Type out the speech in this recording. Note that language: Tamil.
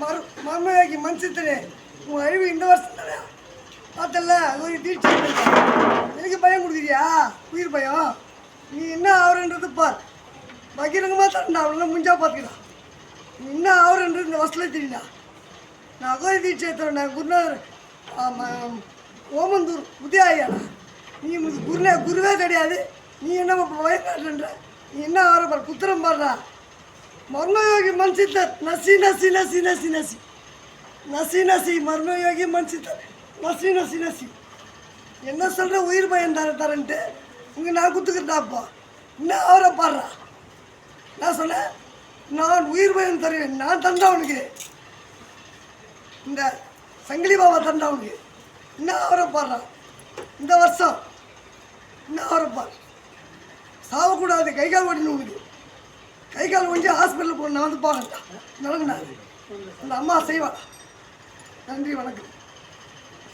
மறு மர்மயாக்கி மனுஷத்தனே உன் அழிவு இந்த வருஷம் தானே பார்த்தல அது ஒரு தீட்சை எனக்கு பயம் கொடுக்குறியா? உயிர் பயம். நீ என்ன ஆகுறன்றது பார். பகிரங்கமாக தரண்டா அவளெல்லாம் முஞ்சா பார்த்துக்கலாம். நீ என்ன ஆகுறன்றது இந்த வருஷத்துல தெரியுடா நான் அகோரி தீட்சை நான் குருநாதர் ஆமாம், ஓமந்தூர் உதயாயாடா. நீ குருனே குருவே கிடையாது. நீ என்ன பயம் நீ என்ன ஆகிற பார்? குத்திரம் பாடுறா. மர்மயோகி மன்சித்தர் நசி நசி நசி நசி நசி. நசி நசி மர்மயோகி மன்சித்தர் நசி நசி நசி. என்ன சொல்கிற உயிர் பயம் தர தரன்ட்டு? இங்கே நான் குத்துக்கிட்டாப்பா. இன்னும் அவரை பாடுறா. நான் சொன்னேன் நான் உயிர் பயம் தருவேன். நான் தந்தா அவனுக்கு இந்த சங்கிலி பாபா தந்தேன் அவனுக்கு இன்னும் அவரை பாடுறான் இந்த வருஷம். இன்னும் அவரை பாரு சாவக்கூடாது. கை கால் ஓடினு உனக்கு. கால் ஒஞ்சி ஹாஸ்பிட்டல் போகணும் நான் வந்து பார்க்கட்டா நடக்குண்ணா அந்த அம்மா செய்வா நன்றி வணக்கம்.